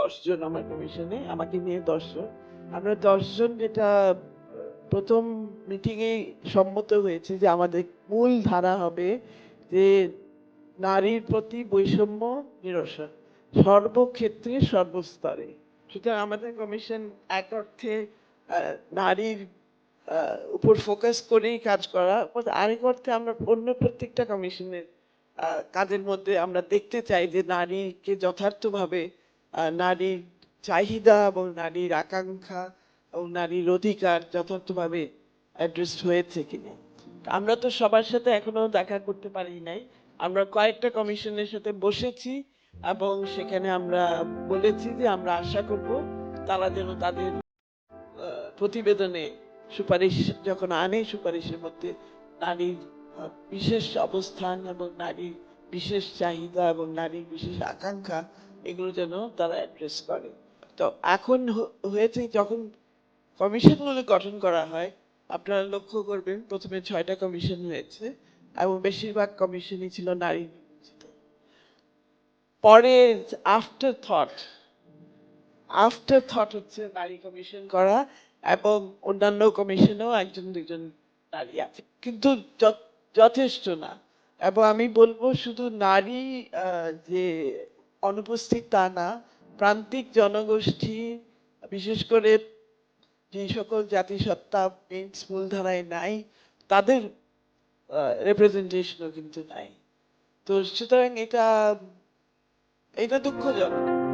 দশজন আমার কমিশনে আমাকে নিয়ে দশজন আমরা দশজন যেটা প্রথম মিটিংয়ে সম্মত হয়েছে যে আমাদের মূল ধারা হবে যে নারীর প্রতি বৈষম্য নিরসন, সর্বক্ষেত্রে সর্বস্তরে। সুতরাং আমাদের কমিশন এক অর্থে নারীর উপর ফোকাস করেই কাজ করা আরেক অর্থে আমরা অন্য প্রত্যেকটা কমিশনের কাজের মধ্যে আমরা দেখতে চাই যে নারীকে যথার্থভাবে নারীর চাহিদা এবং নারীর আকাঙ্ক্ষা এবং নারীর অধিকার যথার্থভাবে অ্যাড্রেস হয়েছে কিনা। আমরা তো সবার সাথে এখনও দেখা করতে পারি নাই। আমরা কয়েকটা কমিশনের সাথে বসেছি এবং সেখানে আমরা বলেছি যে আমরা আশা করব তারা যেন তাদের প্রতিবেদনে সুপারিশ যখন আনে, সুপারিশের মধ্যে নারীর বিশেষ অবস্থান এবং নারীর বিশেষ চাহিদা এবং নারীর বিশেষ আকাঙ্ক্ষা এগুলো যেন তারা অ্যাড্রেস করে। তো এখন হয়েছে যখন কমিশনগুলো গঠন করা হয়, আপনারা লক্ষ্য করবেন প্রথমে ছয়টা কমিশন হয়েছে এবং বেশিরভাগ কমিশনই ছিল নারী পরে আফটার থট আফটার থট হচ্ছে নারী কমিশন করা এবং অন্যান্য কমিশনেও একজন দুজন নারী আছে। কিন্তু যথেষ্ট না। এবং আমি বলব শুধু নারী যে অনুপস্থিত তা না। প্রান্তিক জনগোষ্ঠী, বিশেষ করে যে সকল জাতিসত্তা প্রিন্স মূলধারায় নাই, তাদের রিপ্রেজেন্টেশনও কিন্তু নাই। তো সুতরাং এটা এটা দুঃখজনক।